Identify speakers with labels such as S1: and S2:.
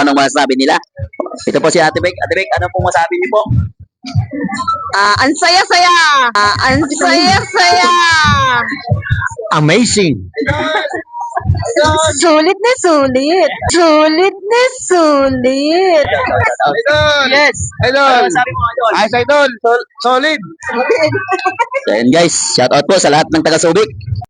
S1: kung anong masasabi nila. Ito po si Ate Bek. Ate Bek, ano pong masabi niyo po?
S2: Ah, ang saya-saya. Ah, ang saya-saya.
S1: Amazing!
S2: Sulit na sulit. Sulit na sulit.
S3: Idol!
S2: Yes.
S3: Idol!
S1: Ano sabi mo, Idol.
S3: Ayos, Idol! Sol- solid!
S1: So, yun guys, shout out po sa lahat ng taga Subic.